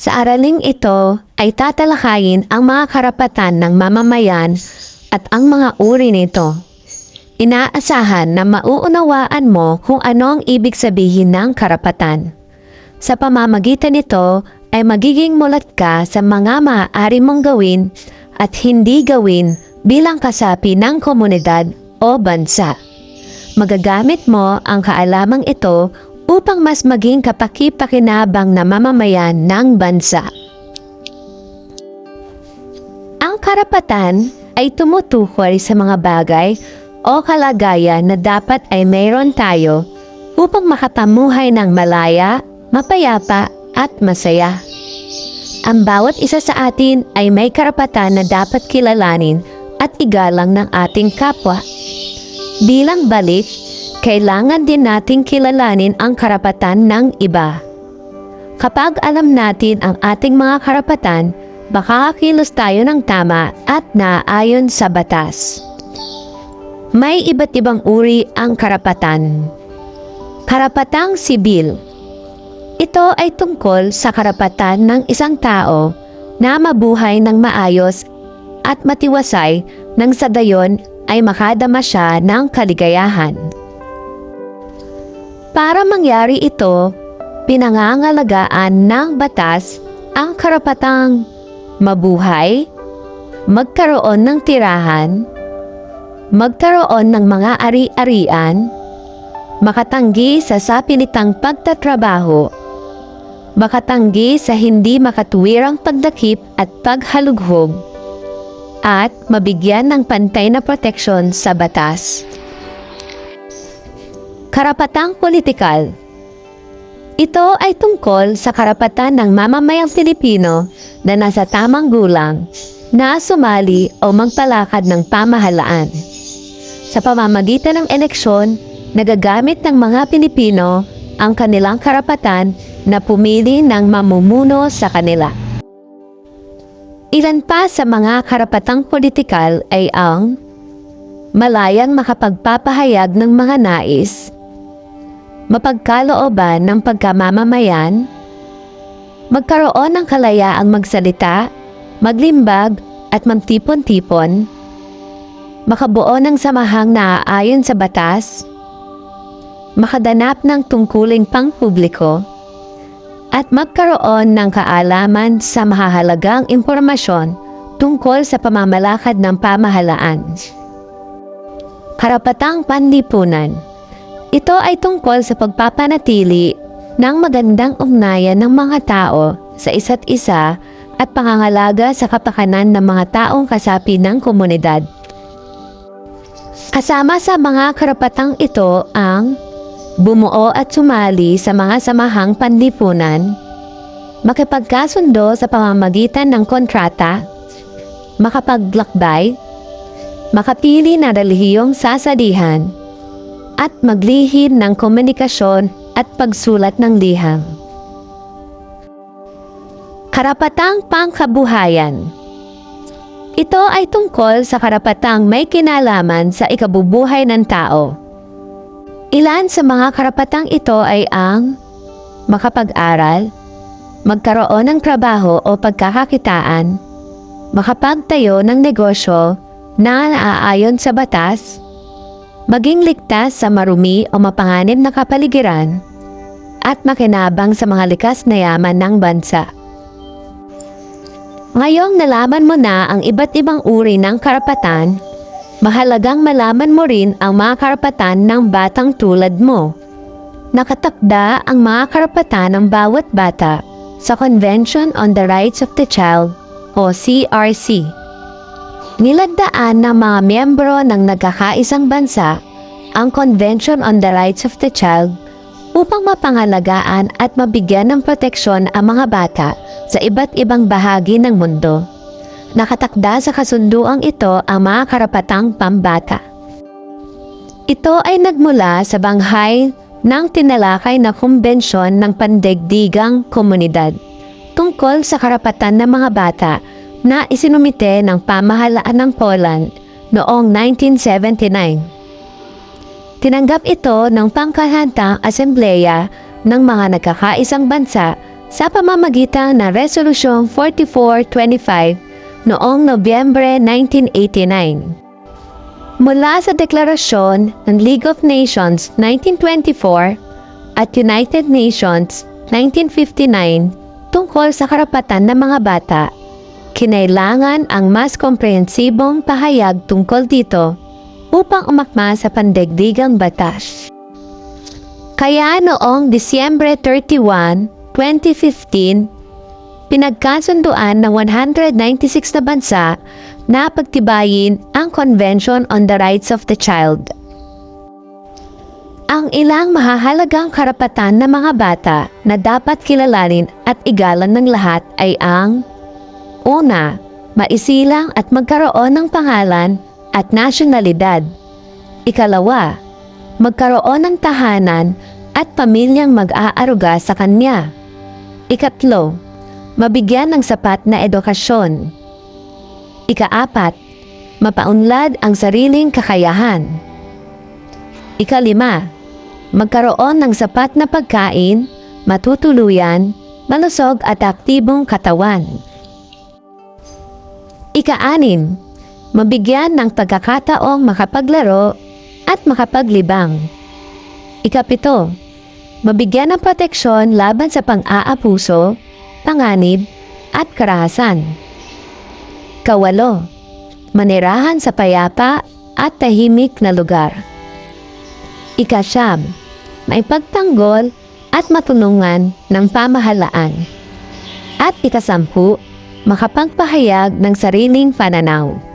Sa araling ito ay tatalakayin ang mga karapatan ng mamamayan at ang mga uri nito. Inaasahan na mauunawaan mo kung ano ang ibig sabihin ng karapatan. Sa pamamagitan nito ay magiging mulat ka sa mga maaari mong gawin at hindi gawin bilang kasapi ng komunidad o bansa. Magagamit mo ang kaalamang ito upang mas maging kapaki-pakinabang na mamamayan ng bansa. Ang karapatan ay tumutukoy sa mga bagay o kalagayan na dapat ay mayroon tayo upang makapamuhay ng malaya, mapayapa at masaya. Ang bawat isa sa atin ay may karapatan na dapat kilalanin at igalang ng ating kapwa. Bilang balik, kailangan din nating kilalanin ang karapatan ng iba. Kapag alam natin ang ating mga karapatan, makakakilos tayo ng tama at naayon sa batas. May iba't ibang uri ang karapatan. Karapatang sibil. Ito ay tungkol sa karapatan ng isang tao na mabuhay ng maayos at matiwasay nang sa dayon ay makadama siya ng kaligayahan. Para mangyari ito, pinangangalagaan ng batas ang karapatang mabuhay, magkaroon ng tirahan, magkaroon ng mga ari-arian, makatanggi sa sapilitang pagtatrabaho, makatanggi sa hindi makatuwirang pagdakip at paghalughog, at mabigyan ng pantay na proteksyon sa batas. Karapatang politikal Ito ay tungkol sa karapatan ng mamamayang Pilipino na nasa tamang gulang na sumali o magpalakad ng pamahalaan. Sa pamamagitan ng eleksyon, nagagamit ng mga Pilipino ang kanilang karapatan na pumili ng mamumuno sa kanila. Ilan pa sa mga karapatang politikal ay ang malayang makapagpapahayag ng mga nais, mapagkalooban ng pagkamamamayan, magkaroon ng kalayaang magsalita, maglimbag at magtipon-tipon, makabuo ng samahang naaayon sa batas, makadanap ng tungkuling pangpubliko, at magkaroon ng kaalaman sa mahahalagang impormasyon tungkol sa pamamalakad ng pamahalaan. Karapatang panlipunan Ito ay tungkol sa pagpapanatili ng magandang ugnayan ng mga tao sa isa't isa at pangangalaga sa kapakanan ng mga taong kasapi ng komunidad. Kasama sa mga karapatang ito ang bumuo at sumali sa mga samahang panlipunan, makipagkasundo sa pamamagitan ng kontrata, makapaglakbay, makapili na relihiyong sasadihan, at maglihim ng komunikasyon at pagsulat ng liham. Karapatang pangkabuhayan Ito ay tungkol sa karapatang may kinalaman sa ikabubuhay ng tao. Ilan sa mga karapatang ito ay ang makapag-aral, magkaroon ng trabaho o pagkakakitaan, makapagtayo ng negosyo na naaayon sa batas, maging ligtas sa marumi o mapanganib na kapaligiran, at makinabang sa mga likas na yaman ng bansa. Ngayong nalaman mo na ang iba't ibang uri ng karapatan, mahalagang malaman mo rin ang mga karapatan ng batang tulad mo. Nakatakda ang mga karapatan ng bawat bata sa Convention on the Rights of the Child o CRC. Nilagdaan ng mga miyembro ng nagkakaisang bansa ang Convention on the Rights of the Child upang mapangalagaan at mabigyan ng proteksyon ang mga bata sa iba't ibang bahagi ng mundo. Nakatakda sa kasunduang ito ang mga karapatang pambata. Ito ay nagmula sa banghay ng tinalakay na kumbensyon ng pandaigdigang komunidad tungkol sa karapatan ng mga bata na isinumite ng pamahalaan ng Poland noong 1979. Tinanggap ito ng pangkahantang asembleya ng mga nagkakaisang bansa sa pamamagitan ng Resolusyong 4425 noong Nobyembre 1989. Mula sa deklarasyon ng League of Nations 1924 at United Nations 1959 tungkol sa karapatan ng mga bata, kinailangan ang mas komprehensibong pahayag tungkol dito upang umakma sa pandaigdigang batas. Kaya noong Disyembre 31, 2015, pinagkasunduan ng 196 na bansa na pagtibayin ang Convention on the Rights of the Child. Ang ilang mahahalagang karapatan ng mga bata na dapat kilalanin at igalan ng lahat ay ang Una, maisilang at magkaroon ng pangalan at nasyonalidad. Ikalawa, magkaroon ng tahanan at pamilyang mag-aaruga sa kanya. Ikatlo, mabigyan ng sapat na edukasyon. Ikaapat, mapaunlad ang sariling kakayahan. Ikalima, magkaroon ng sapat na pagkain, matutuluyan, malusog at aktibong katawan. Ikaanim, mabigyan ng pagkakataong makapaglaro at makapaglibang. Ikapito, mabigyan ng proteksyon laban sa pang-aapuso, panganib, at karahasan. Kawalo, manirahan sa payapa at tahimik na lugar. Ikasyam, maipagtanggol at matulungan ng pamahalaan. At ikasampu, makapagpahayag ng sariling pananaw.